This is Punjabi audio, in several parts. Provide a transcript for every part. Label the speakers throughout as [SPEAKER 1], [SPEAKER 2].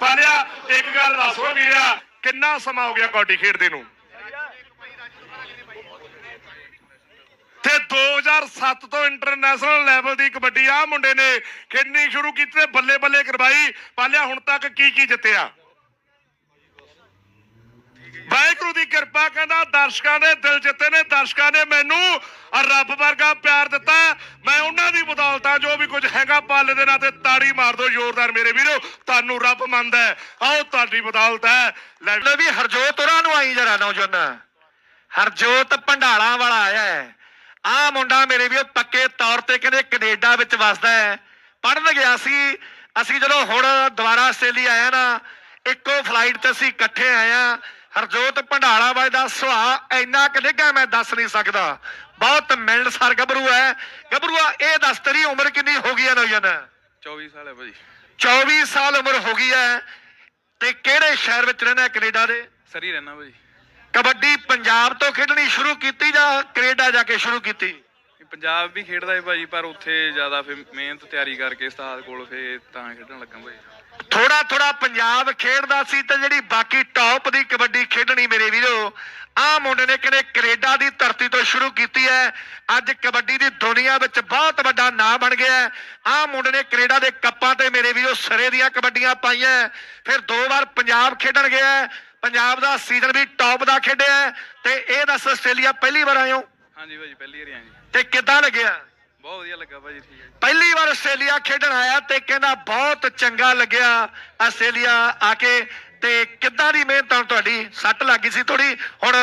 [SPEAKER 1] ਪਾਲਿਆ ਇੱਕ ਗੱਲ ਦੱਸੋ ਵੀਰਿਆ ਕਿੰਨਾ ਸਮਾਂ ਹੋ ਗਿਆ ਕਬੱਡੀ ਖੇਡਦੇ ਨੂੰ? ਤੇ 2007 ਤੋਂ ਇੰਟਰਨੈਸ਼ਨਲ ਲੈਵਲ ਦੀ ਕਬੱਡੀ ਆ ਮੁੰਡੇ ਨੇ ਖੇਡਣੀ ਸ਼ੁਰੂ ਕੀਤੀ ਤੇ ਬੱਲੇ ਬੱਲੇ ਕਰਵਾਈ। ਪਾਲਿਆ ਹੁਣ ਤੱਕ ਕੀ ਕੀ ਜਿੱਤਿਆ? ਵਾਹਿਗੁਰੂ ਦੀ ਕਿਰਪਾ ਕਹਿੰਦਾ, ਦਰਸ਼ਕਾਂ ਦੇ ਦਿਲ ਜਿੱਤੇ ਨੇ, ਦਰਸ਼ਕਾਂ ਨੇ ਮੈਨੂੰ ਰੱਬ ਵਰਗਾ ਪਿਆਰ ਦਿੱਤਾ। ਮੈਂ ਉਹਨਾਂ ਦੀ ਬਦੌਲਤਾਂ, ਜੋ ਵੀ ਕੁਝ ਹੈਗਾ, ਪਾਲੇ ਦੇ ਨਾਂ ਤੇ ਤਾੜੀ ਮਾਰ ਦਿਓ, ਜ਼ੋਰਦਾਰ ਮੇਰੇ ਵੀਰੋ, ਤੁਹਾਨੂੰ ਰੱਬ ਮੰਨਦਾ ਆਓ, ਤੁਹਾਡੀ ਬਦੌਲਤ ਹੈ। ਲੈ
[SPEAKER 2] ਵੀ ਹਰਜੋਤ ਉਹਨਾਂ ਨੂੰ ਆਈ ਜਰਾ ਨੌਜਵਾਨ। ਹਰਜੋਤ ਭੰਡਾਲਾ ਵਾਲਾ ਆਇਆ ਹੈ। ਆ ਮੁੰਡਾ ਮੇਰੇ ਵੀ ਪੱਕੇ ਤੌਰ ਤੇ ਕਹਿੰਦੇ ਕੈਨੇਡਾ ਵਿੱਚ ਵਸਦਾ ਹੈ। ਪੜਨ ਗਿਆ ਸੀ। ਅਸੀਂ ਜਦੋਂ ਹੁਣ ਦੁਬਾਰਾ ਆਸਟ੍ਰੇਲੀਆ ਆਇਆ ਨਾ, ਇੱਕੋ ਫਲਾਈਟ ਤੇ ਅਸੀਂ ਇਕੱਠੇ ਆਏ ਆ ਹਰਜੋਤ ਭੰਡਾਲਾ ਵਾਲੇ ਦਾ ਸੁਭਾਅ ਇੰਨਾ ਕਿ ਨਿੱਘਾ ਮੈਂ ਦੱਸ ਨਹੀਂ ਸਕਦਾ। ਬਹੁਤ ਮਿਲਣਸਾਰ ਗੱਭਰੂ ਹੈ। ਗੱਭਰੂਆ ਇਹ ਦੱਸ ਤੇਰੀ ਉਮਰ ਕਿੰਨੀ ਹੋ ਗਈ ਹੈ ਨੌਜਵਾਨ?
[SPEAKER 3] 24 ਸਾਲ ਹੈ ਭਾਜੀ।
[SPEAKER 2] 24 ਸਾਲ ਉਮਰ ਹੋ ਗਈ ਹੈ। ਤੇ ਕਿਹੜੇ ਸ਼ਹਿਰ ਵਿੱਚ ਰਹਿਣਾ ਕੈਨੇਡਾ ਦੇ?
[SPEAKER 3] ਸਰੀ ਰਹਿਣਾ ਭਾਜੀ।
[SPEAKER 2] ਕਬੱਡੀ ਪੰਜਾਬ ਤੋਂ ਖੇਡਣੀ ਸ਼ੁਰੂ ਕੀਤੀ ਜਾਂ ਕੈਨੇਡਾ ਜਾ ਕੇ ਸ਼ੁਰੂ ਕੀਤੀ?
[SPEAKER 3] ਪੰਜਾਬ ਵੀ ਖੇਡਦਾ ਹੈ ਭਾਜੀ ਪਰ ਉੱਥੇ ਜ਼ਿਆਦਾ ਫਿਰ ਮਿਹਨਤ ਤਿਆਰੀ ਕਰਕੇ ਉਸਤਾਦ ਕੋਲ ਫਿਰ ਤਾਂ ਖੇਡਣ ਲੱਗਾ ਭਾਜੀ।
[SPEAKER 2] ਥੋੜਾ ਥੋੜਾ ਪੰਜਾਬ ਖੇਡਦਾ ਸੀ ਤੇ ਜਿਹੜੀ ਬਾਕੀ ਟੌਪ ਦੀ ਕਬੱਡੀ ਖੇਡਣੀ ਮੇਰੇ ਵੀਰੋ ਆਹ ਮੁੰਡੇ ਨੇ ਕਹਿੰਦੇ ਕੈਨੇਡਾ ਦੀ ਧਰਤੀ ਤੋਂ ਸ਼ੁਰੂ ਕੀਤੀ ਹੈ। ਅੱਜ ਕਬੱਡੀ ਦੀ ਦੁਨੀਆ ਵਿੱਚ ਬਹੁਤ ਵੱਡਾ ਨਾਂ ਬਣ ਗਿਆ ਹੈ। ਆਹ ਮੁੰਡੇ ਨੇ ਕੈਨੇਡਾ ਦੇ ਕੱਪਾਂ ਤੇ ਮੇਰੇ ਵੀਰੋ ਸਰੇ ਦੀਆਂ ਕਬੱਡੀਆਂ ਪਾਈਆਂ। ਫਿਰ ਦੋ ਵਾਰ ਪੰਜਾਬ ਖੇਡਣ ਗਿਆ। ਪੰਜਾਬ ਦਾ ਸੀਜ਼ਨ ਵੀ ਟੌਪ ਦਾ ਖੇਡਿਆ ਤੇ ਇਹ ਦੱਸ ਆਸਟ੍ਰੇਲੀਆ ਪਹਿਲੀ ਵਾਰ ਆਇਓ
[SPEAKER 3] ਹਾਂਜੀ ਭਾਜੀ ਪਹਿਲੀ ਵਾਰੀ ਆਏ ਜੀ।
[SPEAKER 2] ਤੇ ਕਿੱਦਾਂ ਲੱਗਿਆ?
[SPEAKER 3] ਬਹੁਤ ਵਧੀਆ ਲੱਗਾ ਭਾਜੀ, ਠੀਕ ਹੈ
[SPEAKER 2] ਪਹਿਲੀ ਵਾਰ ਆਸਟ੍ਰੇਲੀਆ ਖੇਡਣ ਆਇਆ ਤੇ ਕਹਿੰਦਾ ਬਹੁਤ ਚੰਗਾ ਲੱਗਿਆ ਆਸਟ੍ਰੇਲੀਆ ਆ ਕੇ। ਤੇ ਕਿੱਦਾਂ ਦੀ ਮਿਹਨਤ ਹੁਣ ਤੁਹਾਡੀ ਸੱਟ ਲੱਗੀ ਸੀ? ਥੋੜੀ ਹੁਣ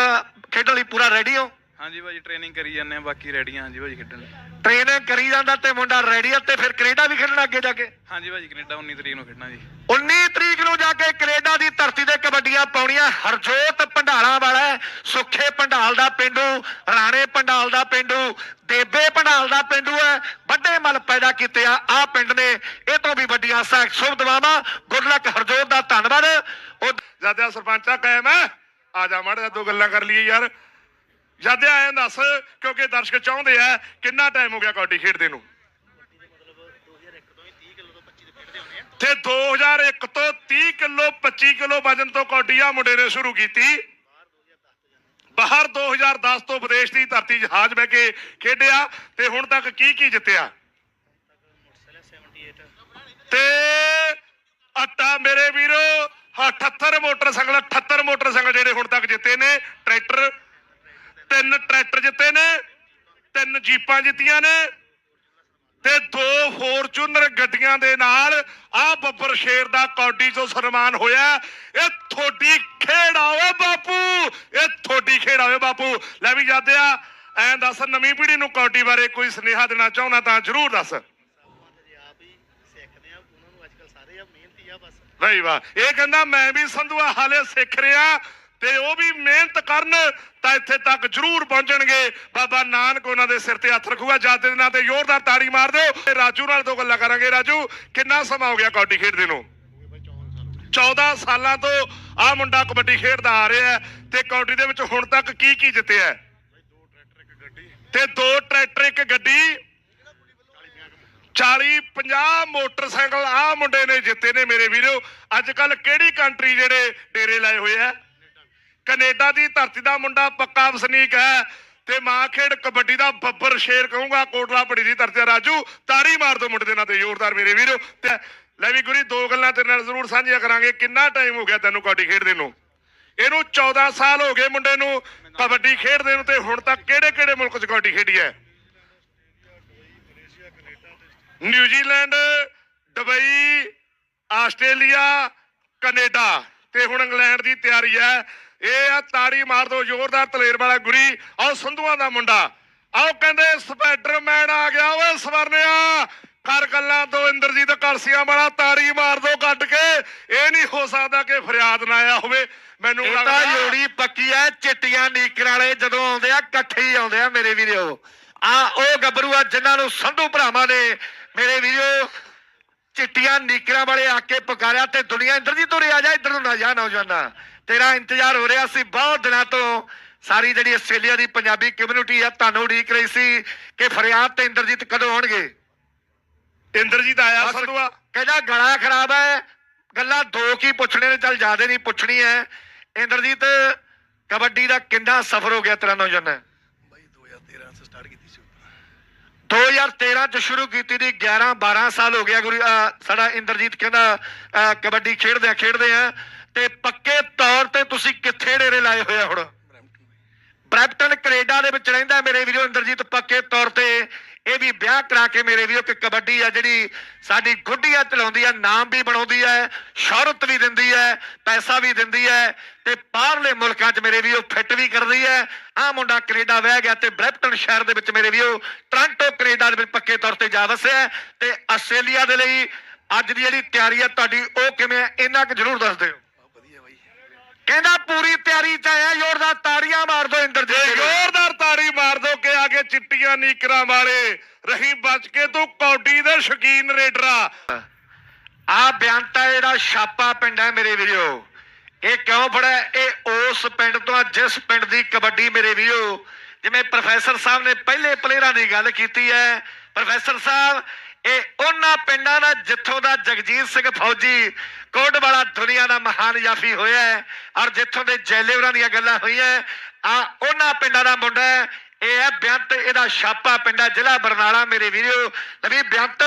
[SPEAKER 2] ਖੇਡਣ ਲਈ ਪੂਰਾ ਰੈਡੀ ਹੋ?
[SPEAKER 3] ਹਾਂਜੀ ਭਾਜੀ ਟ੍ਰੇਨਿੰਗ ਕਰੀ ਜਾਂਦੇ ਆ ਬਾਕੀ ਰੈਡੀਆਂ ਹਾਂਜੀ ਭਾਜੀ ਖੇਡਣ ਲਈ।
[SPEAKER 2] ਟ੍ਰੇਨਿੰਗ ਕਰੀ ਜਾਂਦਾ ਤੇ ਮੁੰਡਾ ਰੈਡੀ ਆ ਤੇ ਫਿਰ ਕੈਨੇਡਾ ਵੀ ਖੇਡਣਾ ਅੱਗੇ ਜਾ ਕੇ?
[SPEAKER 3] ਹਾਂਜੀ ਭਾਜੀ ਕੈਨੇਡਾ 19 ਤਰੀਕ ਨੂੰ ਖੇਡਣਾ ਜੀ।
[SPEAKER 2] 19 ਤਰੀਕ ਨੂੰ ਜਾ ਕੇ ਕੈਨੇਡਾ ਦੀ ਧਰਤੀ ਤੇ ਕਬੱਡੀਆਂ ਪਾਉਣੀਆਂ। ਹਰਜੋਤ ਭੰਡਾਲਾ ਵਾਲਾ ਹੈ, ਸੁੱਖੇ ਭੰਡਾਲ ਦਾ ਪਿੰਡੂ ਰਾਣੇ ਭੰਡਾਲ ਦਾ ਪਿੰਡੂ ਦੇਬੇ ਭੰਡਾਲ ਦਾ ਪਿੰਡੂ ਹੈ। ਵੱਡੇ ਮਲ ਪੈਦਾ ਕੀਤੇ ਆ ਆ ਪਿੰਡ ਨੇ ਇਹ ਤੋਂ ਵੀ ਵੱਡੀਆਂ ਆਸਾਂ ਸ਼ੁਭ ਦਵਾਵਾਂ ਗੁੱਡ ਲੱਕ ਹਰਜੋਤ ਦਾ ਧੰਨਵਾਦ। ਉਹ
[SPEAKER 1] ਜਦਿਆ ਸਰਪੰਚਾ ਕਾਇਮ ਹੈ। ਆ ਜਾ ਮਾੜਾ ਜਿਹਾ ਦੋ ਗੱਲਾਂ ਕਰ ਲਈਏ ਯਾਰ। ਜਦਿਆ ਐਂ ਦੱਸ, ਕਿਉਂਕਿ ਦਰਸ਼ਕ ਚਾਹੁੰਦੇ ਆ, ਕਿੰਨਾ ਟਾਈਮ ਹੋ ਗਿਆ ਕਬੱਡੀ ਖੇਡਦੇ ਨੂੰ? ਤੇ 2001 ਤੋਂ 30 ਕਿਲੋ 25 ਕਿਲੋ ਵਜਨ ਤੋਂ ਕਬੱਡੀ ਆ ਮੁੰਡੇ ਨੇ ਸ਼ੁਰੂ ਕੀਤੀ। ਬਾਹਰ 2010 ਤੋਂ ਵਿਦੇਸ਼ ਦੀ ਧਰਤੀ ਜਹਾਜ਼ ਬਹਿ ਕੇ ਖੇਡਿਆ, ਤੇ ਹੁਣ ਤੱਕ ਕੀ ਕੀ ਜਿੱਤਿਆ? ਤੇ ਆਟਾ ਮੇਰੇ ਵੀਰੋ 78 ਮੋਟਰਸਾਈਕਲ 78 ਮੋਟਰਸਾਈਕਲ ਜਿਹੜੇ ਹੁਣ ਤੱਕ ਜਿੱਤੇ ਨੇ, ਟਰੈਕਟਰ ਤਿੰਨ ਟਰੈਕਟਰ ਜਿੱਤੇ ਨੇ ਤਿੰਨ ਜੀਪਾਂ ਜਿੱਤੀਆਂ ਨੇ ਤੇ ਦੋ ਫੋਰਚੂਨਰ ਗੱਡੀਆਂ ਦੇ ਨਾਲ ਆ ਬੱਬਰ ਸ਼ੇਰ ਦਾ ਕੌਡੀ ਤੋਂ ਸਨਮਾਨ ਹੋਇਆ। ਇਹ ਥੋੜੀ ਖੇਡ ਆਵੇ ਬਾਪੂ ਇਹ ਥੋੜੀ ਖੇਡ ਆਵੇ ਬਾਪੂ। ਲੈ ਵੀ ਜਾਂਦੇ ਆ ਐਂ ਦੱਸ ਨਵੀਂ ਪੀੜ੍ਹੀ ਨੂੰ ਕੌਡੀ ਬਾਰੇ ਕੋਈ ਸੁਨੇਹਾ ਦੇਣਾ ਚਾਹੁੰਦਾ ਤਾਂ ਜ਼ਰੂਰ ਦੱਸ।
[SPEAKER 4] ਆਪ ਹੀ ਸਿੱਖਦੇ ਆ ਉਹਨਾਂ ਨੂੰ ਅੱਜ ਕੱਲ ਸਾਰੇ ਆ ਮਿਹਨਤੀ ਆ ਬਸ।
[SPEAKER 1] ਨਹੀਂ ਵਾਹ ਇਹ ਕਹਿੰਦਾ ਮੈਂ ਵੀ ਸੰਧੂਆ ਹਾਲੇ ਸਿੱਖ ਰਿਹਾ। ਤੇ ਉਹ ਵੀ ਮਿਹਨਤ ਕਰਨ ਤਾਂ ਇੱਥੇ ਤੱਕ ਜ਼ਰੂਰ ਪਹੁੰਚਣਗੇ। ਬਾਬਾ ਨਾਨਕ ਉਹਨਾਂ ਦੇ ਸਿਰ ਤੇ ਹੱਥ ਰੱਖੂਗਾ। ਜਾਤੇ ਦੇ ਨਾਂ ਤੇ ਜ਼ੋਰਦਾਰ ਤਾੜੀ ਮਾਰ ਦਿਓ। ਤੇ ਰਾਜੂ ਨਾਲ ਦੋ ਗੱਲਾਂ ਕਰਾਂਗੇ। ਰਾਜੂ, ਕਿੰਨਾ ਸਮਾਂ ਹੋ ਗਿਆ ਕਬੱਡੀ ਖੇਡਦੇ ਨੂੰ? 14 ਸਾਲਾਂ ਤੋਂ ਆ ਮੁੰਡਾ ਕਬੱਡੀ ਖੇਡਦਾ ਆ ਰਿਹਾ ਤੇ ਕਬੱਡੀ ਦੇ ਵਿੱਚ ਹੁਣ ਤੱਕ ਕੀ ਕੀ ਜਿੱਤਿਆ ਤੇ ਦੋ ਟਰੈਕਟਰ ਇੱਕ ਗੱਡੀ 40 50 ਮੋਟਰਸਾਈਕਲ ਆ ਮੁੰਡੇ ਨੇ ਜਿੱਤੇ ਨੇ ਮੇਰੇ ਵੀਰੋ। ਅੱਜ ਕੱਲ ਕਿਹੜੀ ਕੰਟਰੀ ਜਿਹੜੇ ਡੇਰੇ ਲਾਏ ਹੋਏ ਆ? ਕੈਨੇਡਾ ਦੀ ਧਰਤੀ ਦਾ ਮੁੰਡਾ ਪੱਕਾ ਵਸਨੀਕ ਹੈ ਤੇ ਮਾਂ ਖੇਡ ਕਬੱਡੀ ਦਾ ਬੱਬਰ ਸ਼ੇਰ ਕਹੂੰਗਾ, ਕੋਟਲਾ ਪੜੀ ਦੀ ਧਰਤੀ ਰਾਜੂ। ਤਾੜੀ ਮਾਰ ਦੋ ਮੁੰਡੇ ਦੇ ਨਾਲ ਤੇ, ਜ਼ੋਰਦਾਰ ਮੇਰੇ ਵੀਰੋ। ਤੇ ਲੈ ਵੀ ਗੁਰੀ, ਦੋ ਗੱਲਾਂ ਤੇਰੇ ਨਾਲ ਜ਼ਰੂਰ ਸਾਂਝੀਆਂ ਕਰਾਂਗੇ। ਕਿੰਨਾ ਟਾਈਮ ਹੋ ਗਿਆ ਤੈਨੂੰ ਕਬੱਡੀ ਖੇਡਦੇ ਨੂੰ? ਇਹਨੂੰ 14 ਸਾਲ ਹੋ ਗਏ ਮੁੰਡੇ ਨੂੰ ਕਬੱਡੀ ਖੇਡਦੇ ਨੂੰ ਤੇ ਹੁਣ ਤੱਕ ਕਿਹੜੇ ਕਿਹੜੇ ਮੁਲਕ 'ਚ ਕਬੱਡੀ ਖੇਡੀ ਹੈ? New Zealand, Dubai, Australia, Canada. ਤੇ ਹੁਣ ਇੰਗਲੈਂਡ ਦੀ ਤਿਆਰੀ ਹੈ। ਇਹ ਆ ਤਾੜੀ ਮਾਰ ਦੋ ਜ਼ੋਰਦਾਰ ਤਲੇਰ ਵਾਲਾ ਗੁਰੀ। ਆਓ ਸੰਧੂਆਂ ਦਾ ਮੁੰਡਾ। ਆਓ ਕਹਿੰਦੇ ਸਪਾਈਡਰਮੈਨ ਆ ਗਿਆ ਓਏ ਸਵਰਨਿਆ। ਕਰ ਗੱਲਾਂ ਤੋਂ ਇੰਦਰਜੀਤ ਕਲਸੀਆਂ ਵਾਲਾ ਤਾੜੀ ਮਾਰ ਦੋ ਕੱਢ ਕੇ। ਇਹ ਨਹੀਂ ਹੋ ਸਕਦਾ ਕਿ ਫਰਿਆਦ ਨਾ ਆਇਆ ਹੋਵੇ। ਮੈਨੂੰ ਲੱਗਦਾ
[SPEAKER 2] ਜੋੜੀ ਪੱਕੀ ਐ ਚਿੱਟੀਆਂ ਨੀਕਰਾਂ ਵਾਲੇ ਜਦੋਂ ਆਉਂਦੇ ਆ ਇਕੱਠੇ ਹੀ ਆਉਂਦੇ ਆ ਮੇਰੇ ਵੀਰੋ। ਆ ਉਹ ਗੱਭਰੂ ਆ ਜਿਨ੍ਹਾਂ ਨੂੰ ਸੰਧੂ ਭਰਾਵਾਂ ਨੇ ਮੇਰੇ ਵੀਰੋ ਚਿੱਟੀਆਂ ਨੀਕਰਾਂ ਵਾਲੇ ਆ ਕੇ ਪੁਕਾਰਿਆ ਤੇ ਦੁਨੀਆ ਇੰਦਰ ਜੀ ਤੋਂ ਆ ਜਾ ਇੱਧਰ ਨੂੰ ਨਾ ਜਾ ਨੌਜਵਾਨਾ। ਤੇਰਾ ਇੰਤਜ਼ਾਰ ਹੋ ਰਿਹਾ ਸੀ ਬਹੁਤ ਦਿਨਾਂ ਤੋਂ। ਸਾਰੀ ਜਿਹੜੀ ਆਸਟ੍ਰੇਲੀਆ ਦੀ ਪੰਜਾਬੀ ਕਮਿਊਨਿਟੀ ਆ ਤੁਹਾਨੂੰ ਉਡੀਕ ਰਹੀ ਸੀ ਕਿ ਫਰਿਆਦ ਤੇ ਇੰਦਰਜੀਤ ਕਦੋਂ ਆਉਣਗੇ
[SPEAKER 1] ਇੰਦਰਜੀਤ ਆਇਆ ਸੰਧੂਆ।
[SPEAKER 2] ਕਹਿੰਦਾ ਗਲਾ ਖਰਾਬ ਹੈ। ਗੱਲਾਂ ਦੋ ਲੋਕੀ ਪੁੱਛਣੇ ਨੇ ਚੱਲ ਜ਼ਿਆਦਾ ਨਹੀਂ ਪੁੱਛਣੀ ਹੈ। ਇੰਦਰਜੀਤ ਕਬੱਡੀ ਦਾ ਕਿੰਨਾ ਸਫ਼ਰ ਹੋ ਗਿਆ ਤੇਰਾ ਨੌਜਵਾਨ?
[SPEAKER 4] ਬਾਈ 2013 ਤੋਂ ਸਟਾਰਟ ਕੀਤੀ ਸੀ
[SPEAKER 2] 2013 ਚ ਸ਼ੁਰੂ ਕੀਤੀ ਦੀ 11 12 ਸਾਲ ਹੋ ਗਿਆ ਗੁਰੂ ਸਾਡਾ ਇੰਦਰਜੀਤ ਕਹਿੰਦਾ ਕਬੱਡੀ ਖੇਡਦੇ ਆ ਖੇਡਦੇ ਆ ਤੇ ਪੱਕੇ ਤੌਰ ਤੇ ਤੁਸੀਂ ਕਿੱਥੇ ਡੇਰੇ ਲਾਏ ਹੋਏ ਆ ਹੁਣ? ਬ੍ਰੈਂਪਟਨ, ਕੈਨੇਡਾ ਦੇ ਵਿੱਚ ਰਹਿੰਦਾ ਮੇਰੇ ਵੀਰੋ ਇੰਦਰਜੀਤ, ਪੱਕੇ ਤੌਰ ਤੇ ਇਹ ਵੀ ਵਿਆਹ ਕਰਾ ਕੇ ਮੇਰੇ ਵੀਰੋ ਕਿ ਕਬੱਡੀ ਆ ਜਿਹੜੀ ਸਾਡੀ ਗੁੱਡੀਆਂ ਚਲਾਉਂਦੀ ਆ, ਨਾਮ ਵੀ ਬਣਾਉਂਦੀ ਹੈ ਸ਼ੌਹਰਤ ਵੀ ਦਿੰਦੀ ਹੈ ਪੈਸਾ ਵੀ ਦਿੰਦੀ ਹੈ ਤੇ ਬਾਹਰਲੇ ਮੁਲਕਾਂ 'ਚ ਮੇਰੇ ਵੀਰੋ ਫਿੱਟ ਵੀ ਕਰਦੀ ਹੈ ਆਹ ਮੁੰਡਾ ਕੈਨੇਡਾ ਵਹਿ ਗਿਆ ਤੇ ਬ੍ਰੈਂਪਟਨ ਸ਼ਹਿਰ ਦੇ ਵਿੱਚ ਮੇਰੇ ਵੀਰੋ ਟ੍ਰਾਂਟੋ, ਕੈਨੇਡਾ ਦੇ ਵਿੱਚ ਪੱਕੇ ਤੌਰ ਤੇ ਜਾ ਵਸਿਆ ਹੈ ਤੇ ਆਸਟ੍ਰੇਲੀਆ ਦੇ ਲਈ ਅੱਜ ਦੀ ਜਿਹੜੀ ਤਿਆਰੀ ਹੈ ਤੁਹਾਡੀ ਉਹ ਕਿਵੇਂ ਹੈ ਇਹਨਾਂ ਕੁ ਜ਼ਰੂਰ ਦੱਸ ਦਿਓ। ਕਹਿੰਦਾ ਪੂਰੀ ਤਿਆਰੀ 'ਚ ਆਇਆ ਜ਼ੋਰਦਾਰ ਤਾੜੀਆਂ ਮਾਰ
[SPEAKER 1] ਤੇ
[SPEAKER 2] ਇੰਦਰਜੀਤ।
[SPEAKER 1] ਜ਼ੋਰਦਾਰ ਤਾੜੀ ਮਾਰ ਦੋ ਕਿ ਆਗੇ ਚਿੱਟੀਆਂ ਨੀਕਰਾਂ ਵਾਲੇ ਰਹੀ ਬਚ ਕੇ ਤੂੰ ਕੌਡੀ ਦੇ ਸ਼ਕੀਨ ਰੇਡਰਾ।
[SPEAKER 2] ਆ ਬਿਆਨਤਾ ਜਿਹੜਾ ਛਾਪਾ ਪਿੰਡ ਹੈ ਮੇਰੇ ਵੀਰੋ। ਇਹ ਕਿਉਂ ਫੜਿਆ? ਇਹ ਉਸ ਪਿੰਡ ਤੋਂ ਜਿਸ ਪਿੰਡ ਦੀ ਕਬੱਡੀ ਮੇਰੇ ਵੀਰੋ। ਜਿਵੇਂ ਪ੍ਰੋਫੈਸਰ ਸਾਹਿਬ ਨੇ ਪਹਿਲੇ ਪਲੇਅਰਾਂ ਦੀ ਗੱਲ ਕੀਤੀ ਹੈ ਪ੍ਰੋਫੈਸਰ ਸਾਹਿਬ ਇਹ ਉਹਨਾਂ ਪਿੰਡਾਂ ਦਾ ਜਿੱਥੋਂ ਦਾ ਜਗਜੀਤ ਸਿੰਘ ਫੌਜੀ ਕੋਡ ਵਾਲਾ ਦੁਨੀਆ ਦਾ ਮਹਾਨ ਜਾਫੀ ਹੋਇਆ ਹੈ ਔਰ ਜਿੱਥੋਂ ਦੇ ਜੈਲੇਵਰਾਂ ਦੀਆਂ ਗੱਲਾਂ ਹੋਈਆਂ ਆ ਉਹਨਾਂ ਪਿੰਡਾਂ ਦਾ ਮੁੰਡਾ ਹੈ ਇਹ ਹੈ ਬੇਅੰਤ ਇਹਦਾ ਛਾਪਾ ਪਿੰਡਾ ਜ਼ਿਲ੍ਹਾ ਬਰਨਾਲਾ ਮੇਰੇ ਵੀਰੋ। ਨਵੀਂ ਬੇਅੰਤ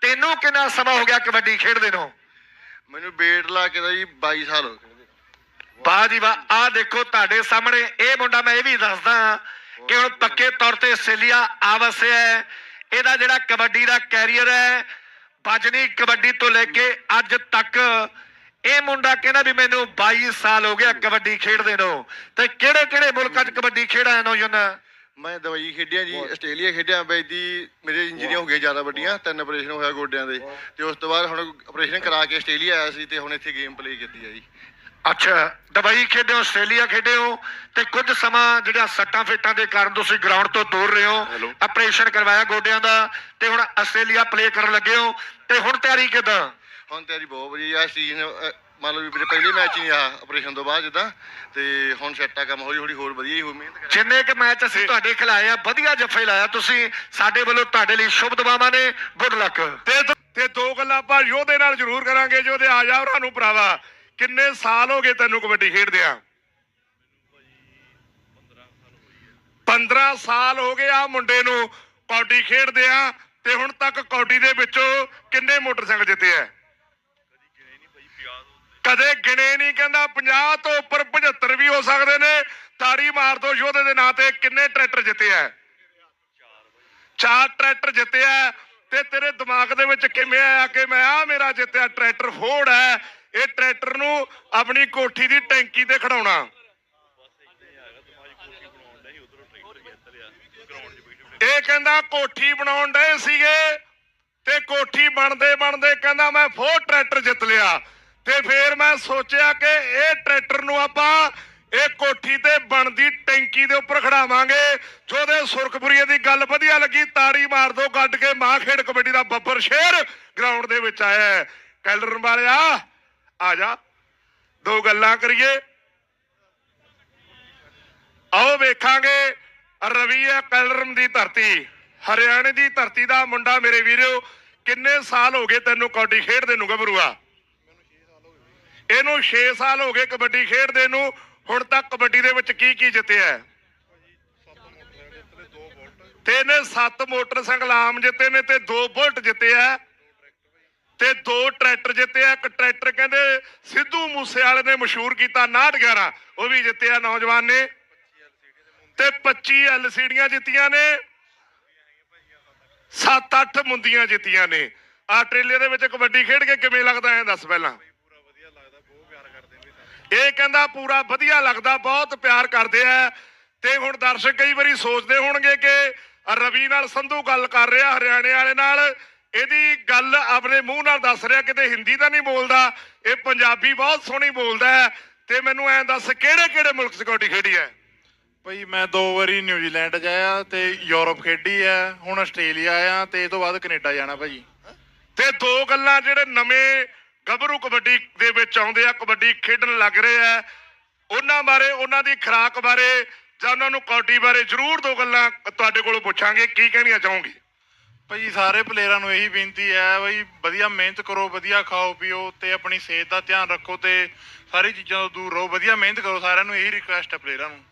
[SPEAKER 2] ਤੈਨੂੰ ਕਿੰਨਾ ਸਮਾਂ ਹੋ ਗਿਆ ਕਬੱਡੀ ਖੇਡਦੇ ਨੂੰ?
[SPEAKER 5] ਮੈਨੂੰ ਬੇਟ ਲਾ ਕੇ ਦਾ ਜੀ 22 ਸਾਲ ਹੋ ਗਏ।
[SPEAKER 2] ਵਾਹ ਜੀ ਵਾਹ ਆ ਦੇਖੋ ਤੁਹਾਡੇ ਸਾਹਮਣੇ ਇਹ ਮੁੰਡਾ ਮੈਂ ਇਹ ਵੀ ਦੱਸਦਾ ਕਿ ਹੁਣ ਪੱਕੇ ਤੌਰ ਤੇ ਆਸਟ੍ਰੇਲੀਆ ਆ ਵਸਿਆ ਹੈ। ਇਹਦਾ ਜਿਹੜਾ ਕਬੱਡੀ ਦਾ ਕੈਰੀਅਰ ਹੈ, ਬਜਨੀ ਕਬੱਡੀ ਤੋਂ ਲੈ ਕੇ ਅੱਜ ਤੱਕ ਇਹ ਮੁੰਡਾ ਕਹਿੰਦਾ ਵੀ ਮੈਨੂੰ 22 ਸਾਲ ਹੋ ਗਿਆ ਕਬੱਡੀ ਖੇਡਦੇ ਨੂੰ। ਤੇ ਕਿਹੜੇ ਕਿਹੜੇ ਮੁਲਕਾਂ 'ਚ ਕਬੱਡੀ ਖੇਡਿਆ ਨੌਜਵਾਨ?
[SPEAKER 5] ਮੈਂ ਦਵਾਈ ਖੇਡਿਆ ਜੀ, ਆਸਟ੍ਰੇਲੀਆ ਖੇਡਿਆ ਬੈਦੀ ਮੇਰੇ ਇੰਜਰੀਆਂ ਹੋ ਗਈਆਂ ਜ਼ਿਆਦਾ ਵੱਡੀਆਂ, ਤਿੰਨ ਆਪਰੇਸ਼ਨ ਹੋਇਆ ਗੋਡਿਆਂ ਦੇ। ਤੇ ਉਸ ਤੋਂ ਬਾਅਦ ਹੁਣ ਆਪਰੇਸ਼ਨ ਕਰਾ ਕੇ ਆਸਟ੍ਰੇਲੀਆ ਆਇਆ ਸੀ ਤੇ ਹੁਣ ਇੱਥੇ ਗੇਮ ਪਲੇ ਕੀਤੀ ਹੈ ਜੀ।
[SPEAKER 2] ਅੱਛਾ ਦੁਬਈ ਖੇਡੇ ਹੋ ਆਸਟ੍ਰੇਲੀਆ ਖੇਡੇ ਹੋ ਤੇ ਕੁਝ ਸਮਾਂ ਜਿਹੜਾ ਸੱਟਾਂ ਫੇਟਾਂ ਦੇ ਕਾਰਨ ਤੁਸੀਂ ਗਰਾਊਂਡ ਤੋਂ ਦੂਰ ਰਹੇ ਹੋ ਆਪਰੇਸ਼ਨ ਕਰਵਾਇਆ ਗੋਡਿਆਂ ਦਾ ਤੇ ਹੁਣ ਆਸਟ੍ਰੇਲੀਆ ਪਲੇ ਕਰਨ ਲੱਗੇ ਹੋ ਤੇ ਹੁਣ ਤਿਆਰੀ ਕਿਦਾਂ?
[SPEAKER 5] ਹੁਣ ਤਿਆਰੀ ਬਹੁਤ ਵਧੀਆ ਆ ਸੀਜ਼ਨ ਮੰਨ ਲਓ ਵੀ ਮੇਰੇ ਪਹਿਲੇ ਮੈਚ ਹੀ ਆ ਆਪਰੇਸ਼ਨ ਤੋਂ ਬਾਅਦ ਜਿੱਦਾਂ ਤੇ ਹੁਣ ਸੈੱਟ ਕੰਮ ਹੌਲੀ ਹੌਲੀ ਹੋਰ ਵਧੀਆ ਹੀ ਹੋ ਮਿਹਨਤ ਕਰ
[SPEAKER 2] ਜਿੰਨੇ ਕਿ ਮੈਚ ਅਸੀਂ ਤੁਹਾਡੇ ਖਿਲਾਏ ਆ ਵਧੀਆ ਜੱਫੇ ਲਾਇਆ ਤੁਸੀਂ ਸਾਡੇ ਵੱਲੋਂ ਤੁਹਾਡੇ ਲਈ ਸ਼ੁਭ ਦੁਆਵਾਂ ਨੇ ਗੁੱਡ ਲੱਕ
[SPEAKER 1] ਤੇ ਤੇ ਦੋ ਗੱਲਾਂ ਆਪਾਂ ਯੋਧੇ ਨਾਲ ਜ਼ਰੂਰ ਕਰਾਂਗੇ ਯੋਧੇ ਆ ਜਾ ਉਹਨਾਂ ਨੂੰ ਭਰਾਵਾ। ਕਿੰਨੇ ਸਾਲ ਹੋ ਗਏ ਤੈਨੂੰ ਕਬੱਡੀ ਖੇਡਦਿਆਂ? 15 ਸਾਲ ਹੋ ਗਏ ਆ ਮੁੰਡੇ ਨੂੰ ਕੌਡੀ ਖੇਡਦੇ ਆ ਤੇ ਹੁਣ ਤੱਕ ਕੌਡੀ ਦੇ ਵਿੱਚੋਂ ਕਿੰਨੇ ਮੋਟਰਸਾਈਕਲ ਜਿੱਤੇ ਆ? ਕਦੇ ਗਿਣੇ ਨਹੀਂ, ਕਹਿੰਦਾ 50 ਤੋਂ ਉੱਪਰ 75 ਵੀ ਹੋ ਸਕਦੇ ਨੇ। ਤਾੜੀ ਮਾਰ ਦੋ ਯੋਧੇ ਦੇ ਨਾਂ ਤੇ ਕਿੰਨੇ ਟਰੈਕਟਰ ਜਿੱਤੇ ਆ? ਚਾਰ ਟਰੈਕਟਰ ਜਿੱਤਿਆ ਤੇ ਤੇਰੇ ਦਿਮਾਗ ਦੇ ਵਿੱਚ ਕਿਵੇਂ ਆਇਆ ਕਿ ਮੈਂ ਆ ਮੇਰਾ ਜਿੱਤਿਆ ਟਰੈਕਟਰ ਫੋੜ ਹੈ। ਇਹ ਟਰੈਕਟਰ ਨੂੰ ਆਪਣੀ ਕੋਠੀ ਦੀ ਟੈਂਕੀ ਤੇ ਖੜਾਉਣਾ। ਇਹ ਕਹਿੰਦਾ ਕੋਠੀ ਬਣਾਉਣ ਡਏ ਸੀਗੇ ਤੇ ਕੋਠੀ ਬਣਦੇ ਬਣਦੇ ਕਹਿੰਦਾ ਮੈਂ ਫੋਰ ਟਰੈਕਟਰ ਜਿੱਤ ਲਿਆ। ਤੇ ਫੇਰ ਮੈਂ ਸੋਚਿਆ ਕਿ ਇਹ ਟਰੈਕਟਰ ਨੂੰ ਆਪਾਂ ਇਹ ਕੋਠੀ ਤੇ ਬਣਦੀ ਟੈਂਕੀ ਦੇ ਉੱਪਰ ਖੜਾਵਾਂਗੇ। ਜੋਦੇ ਸੁਰਖਪੁਰੀਏ ਦੀ ਗੱਲ ਵਧੀਆ ਲੱਗੀ, ਤਾੜੀ ਮਾਰ ਦੋ ਕੱਢ ਕੇ ਮਾਂ ਖੇਡ ਕਬੱਡੀ ਦਾ ਬੱਬਰ ਸ਼ੇਰ ਗਰਾਊਂਡ ਦੇ ਵਿੱਚ ਆਇਆ ਹੈ। ਕੈਲਰਨ ਵਾਲਿਆ ਆ ਜਾ। ਦੋ ਗੱਲਾਂ ਕਰੀਏ। ਆਓ ਵੇਖਾਂਗੇ ਰਵੀਆ ਕਲਰਮ ਦੀ ਧਰਤੀ। ਹਰਿਆਣੇ ਦੀ ਧਰਤੀ ਦਾ ਮੁੰਡਾ ਮੇਰੇ ਵੀਰੋ, ਕਿੰਨੇ ਸਾਲ ਹੋ ਗਏ ਤੈਨੂੰ ਕਬੱਡੀ ਖੇਡਦੇ ਨੂੰ ਗੱਭਰੂਆ ਇਹਨੂੰ 6 ਸਾਲ ਹੋ ਗਏ ਕਬੱਡੀ ਖੇਡਦੇ ਨੂੰ, ਹੁਣ ਤੱਕ ਕਬੱਡੀ ਦੇ ਵਿੱਚ ਕੀ ਕੀ ਜਿੱਤਿਆ ਤੇ ਇਹਨੇ 7 ਮੋਟਰਸਾਈਕਲ ਆਮ ਜਿੱਤੇ ਨੇ ਤੇ 2 ਬੁਲਟ ਜਿੱਤੇ ਆ ਤੇ ਦੋ ਟਰੈਕਟਰ ਜਿੱਤਿਆ ਇੱਕ ਟਰੈਕਟਰ ਕਹਿੰਦੇ ਸਿੱਧੂ ਮੂਸੇਵਾਲੇ ਨੇ ਮਸ਼ਹੂਰ ਕੀਤਾ 911 ਉਹ ਵੀ ਜਿੱਤਿਆ ਨੌਜਵਾਨ ਨੇ। ਤੇ 25 ਐਲਸੀਡੀਆਂ ਜਿੱਤੀਆਂ ਨੇ। 7-8 ਮੁੰਦੀਆਂ ਜਿੱਤੀਆਂ ਨੇ। ਆਸਟ੍ਰੇਲੀਆ ਦੇ ਵਿੱਚ ਕਬੱਡੀ ਖੇਡ ਕੇ ਕਿਵੇਂ ਲੱਗਦਾ ਐ ਦੱਸ ਪਹਿਲਾਂ? ਇਹ ਕਹਿੰਦਾ ਪੂਰਾ ਵਧੀਆ ਲੱਗਦਾ, ਬਹੁਤ ਪਿਆਰ ਕਰਦੇ ਆ। ਤੇ ਹੁਣ ਦਰਸ਼ਕ ਕਈ ਵਾਰੀ ਸੋਚਦੇ ਹੋਣਗੇ ਕਿ ਰਵੀ ਨਾਲ ਸੰਧੂ ਗੱਲ ਕਰ ਰਿਹਾ ਹਰਿਆਣੇ ਵਾਲੇ ਨਾਲ। ਇਹਦੀ ਗੱਲ ਆਪਣੇ ਮੂੰਹ ਨਾਲ ਦੱਸ ਰਿਹਾ ਕਿਤੇ ਹਿੰਦੀ ਤਾਂ ਨਹੀਂ ਬੋਲਦਾ ਇਹ ਪੰਜਾਬੀ ਬਹੁਤ ਸੋਹਣੀ ਬੋਲਦਾ ਹੈ ਤੇ ਮੈਨੂੰ ਐਂ ਦੱਸ ਕਿਹੜੇ ਕਿਹੜੇ ਮੁਲਕ ਸਿਕਿਉਰਿਟੀ ਖੇਡੀ ਹੈ?
[SPEAKER 6] ਭਾਈ ਮੈਂ ਦੋ ਵਾਰੀ ਨਿਊਜ਼ੀਲੈਂਡ 'ਚ ਆਇਆ ਤੇ ਯੂਰਪ ਖੇਡੀ ਆ ਹੁਣ ਆਸਟ੍ਰੇਲੀਆ ਆਇਆ ਤੇ ਇਹ ਤੋਂ ਬਾਅਦ ਕੈਨੇਡਾ ਜਾਣਾ ਭਾਜੀ
[SPEAKER 1] ਤੇ ਦੋ ਗੱਲਾਂ ਜਿਹੜੇ ਨਵੇਂ ਗੱਭਰੂ ਕਬੱਡੀ ਦੇ ਵਿੱਚ ਆਉਂਦੇ ਆ ਕਬੱਡੀ ਖੇਡਣ ਲੱਗ ਰਹੇ ਆ ਉਹਨਾਂ ਬਾਰੇ ਉਹਨਾਂ ਦੀ ਖੁਰਾਕ ਬਾਰੇ ਜਾਂ ਉਹਨਾਂ ਨੂੰ ਕਬੱਡੀ ਬਾਰੇ ਜ਼ਰੂਰ ਦੋ ਗੱਲਾਂ ਤੁਹਾਡੇ ਕੋਲੋਂ ਪੁੱਛਾਂਗੇ ਕੀ ਕਹਿਣੀਆਂ ਚਾਹੋਗੇ?
[SPEAKER 6] ਭਾਈ ਸਾਰੇ ਪਲੇਅਰਾਂ ਨੂੰ ਇਹੀ ਬੇਨਤੀ ਹੈ ਬਈ ਵਧੀਆ ਮਿਹਨਤ ਕਰੋ, ਵਧੀਆ ਖਾਓ, ਪੀਓ ਤੇ ਆਪਣੀ ਸਿਹਤ ਦਾ ਧਿਆਨ ਰੱਖੋ ਤੇ ਸਾਰੀ ਚੀਜ਼ਾਂ ਤੋਂ ਦੂਰ ਰਹੋ। ਵਧੀਆ ਮਿਹਨਤ ਕਰੋ, ਸਾਰਿਆਂ ਨੂੰ ਇਹੀ ਰਿਕੁਐਸਟ ਹੈ ਪਲੇਅਰਾਂ ਨੂੰ।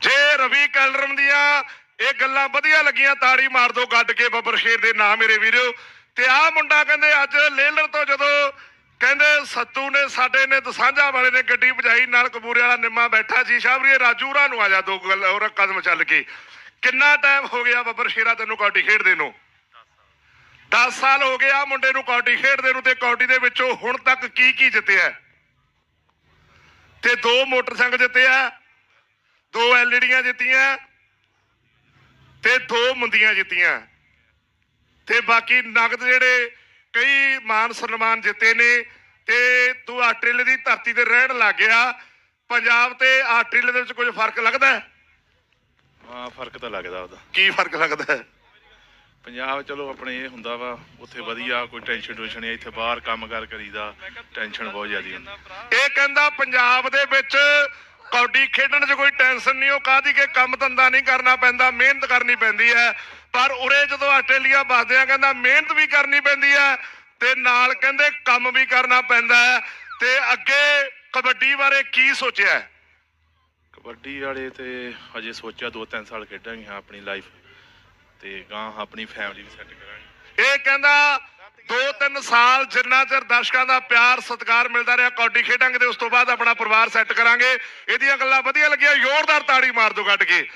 [SPEAKER 1] ਜੇ ਰਵੀ ਕੈਲਰਮ ਦੀਆਂ ਇਹ ਗੱਲਾਂ ਵਧੀਆ ਲੱਗੀਆਂ, ਤਾੜੀ ਮਾਰ ਦੋ, ਗੱਡ ਕੇ ਬੱਬਰ ਸ਼ੇਰ ਦੇ ਨਾਂ ਮੇਰੇ ਵੀਰੋ। ਤੇ ਆਹ ਮੁੰਡਾ ਕਹਿੰਦੇ, ਅੱਜ ਲੇਲਰ ਤੋਂ ਜਦੋਂ ਕਹਿੰਦੇ ਸੱਤੂ ਨੇ, ਸਾਡੇ ਨੇ ਦਸਾਂਝਾ ਵਾਲੇ ਨੇ ਗੱਡੀ ਭਜਾਈ, ਨਾਲ ਕਬੂਰੇ ਵਾਲਾ ਨਿੰਮਾ ਬੈਠਾ ਸੀ। ਸ਼ਾਬਰੀਏ ਰਾਜੂਰਾ ਨੂੰ ਆ ਜਾ ਦੋ ਗੱਲ, ਹੋਰ ਕਦਮ ਚੱਲ ਕੇ। ਕਿੰਨਾ ਟਾਈਮ ਹੋ ਗਿਆ ਬੱਬਰ ਸ਼ੇਰਾ ਤੈਨੂੰ ਕੌਡੀ ਖੇਡਦੇ ਨੂੰ? 10 ਸਾਲ ਹੋ ਗਏ ਆ ਮੁੰਡੇ ਨੂੰ ਕੌਡੀ ਖੇਡਦੇ ਨੂੰ ਤੇ ਕੌਡੀ ਦੇ ਵਿੱਚੋਂ ਹੁਣ ਤੱਕ ਕੀ ਕੀ ਜਿੱਤਿਆ ਤੇ ਦੋ ਮੋਟਰਸਾਈਕਲ ਜਿੱਤਿਆ ਦੋ ਐਲਈਡੀਆਂ ਜਿੱਤੀਆਂ ਤੇ ਦੋ ਮੁੰਦੀਆਂ ਜਿੱਤੀਆਂ ਤੇ ਬਾਕੀ ਨਗਦ ਜਿਹੜੇ ਕਈ ਮਾਨ ਸਨਮਾਨ ਜਿੱਤੇ ਨੇ ਤੇ ਤੂੰ ਆਸਟ੍ਰੇਲੀਆ ਦੀ ਧਰਤੀ ਤੇ ਰਹਿਣ ਲੱਗ ਗਿਆ ਪੰਜਾਬ ਤੇ ਆਸਟ੍ਰੇਲੀਆ ਦੇ ਵਿੱਚ ਕੁਝ ਫ਼ਰਕ ਲੱਗਦਾ ਹੈ?
[SPEAKER 7] ਫ਼ਰਕ ਤਾਂ ਲੱਗਦਾ ਉਹਦਾ
[SPEAKER 1] ਕੀ ਫ਼ਰਕ ਲੱਗਦਾ?
[SPEAKER 7] ਪੰਜਾਬ ਚਲੋ ਆਪਣੇ ਇਹ ਹੁੰਦਾ ਵਾ ਉੱਥੇ ਵਧੀਆ ਕੋਈ ਟੈਨਸ਼ਨ ਟੈਨਸ਼ਨ ਨਹੀਂ ਇੱਥੇ ਬਾਹਰ ਕੰਮ ਕਾਰ ਕਰੀਦਾ ਟੈਨਸ਼ਨ ਬਹੁਤ ਜ਼ਿਆਦੀ ਹੁੰਦੀ।
[SPEAKER 1] ਇਹ ਕਹਿੰਦਾ ਪੰਜਾਬ ਦੇ ਵਿੱਚ ਕੌਡੀ ਖੇਡਣ 'ਚ ਕੋਈ ਟੈਨਸ਼ਨ ਨਹੀਂ ਉਹ ਕਾਹਦੀ ਕਿ ਕੰਮ ਧੰਦਾ ਨਹੀਂ ਕਰਨਾ ਪੈਂਦਾ ਮਿਹਨਤ ਕਰਨੀ ਪੈਂਦੀ ਹੈ। ਪਰ ਉਰੇ ਜਦੋਂ ਆਸਟ੍ਰੇਲੀਆ ਵੱਸਦੇ ਆ ਕਹਿੰਦਾ ਮਿਹਨਤ ਵੀ ਕਰਨੀ ਪੈਂਦੀ ਹੈ ਤੇ ਨਾਲ ਕਹਿੰਦੇ ਕੰਮ ਵੀ ਕਰਨਾ ਪੈਂਦਾ ਤੇ ਅੱਗੇ ਕਬੱਡੀ ਬਾਰੇ ਕੀ ਸੋਚਿਆ?
[SPEAKER 7] ਕਬੱਡੀ ਵਾਲੇ ਤੇ ਹਜੇ ਸੋਚਿਆ 2-3 ਸਾਲ ਖੇਡਾਂਗੇ ਆਪਣੀ ਲਾਈਫ ਤੇ ਗਾਂ ਆਪਣੀ ਫੈਮਿਲੀ ਵੀ ਸੈੱਟ ਕਰਾਂਗੇ।
[SPEAKER 1] ਇਹ ਕਹਿੰਦਾ ਦੋ ਤਿੰਨ ਸਾਲ ਜਿੰਨਾ ਚਿਰ ਦਰਸ਼ਕਾਂ ਦਾ ਪਿਆਰ, ਸਤਿਕਾਰ ਮਿਲਦਾ ਰਿਹਾ ਕੌਡੀ ਖੇਡਾਂਗੇ ਤੇ ਉਸ ਤੋਂ ਬਾਅਦ ਆਪਣਾ ਪਰਿਵਾਰ ਸੈੱਟ ਕਰਾਂਗੇ। ਇਹਦੀਆਂ ਗੱਲਾਂ ਵਧੀਆ ਲੱਗੀਆਂ, ਜ਼ੋਰਦਾਰ ਤਾੜੀ ਮਾਰ ਦਿਓ ਕੱਟ ਕੇ।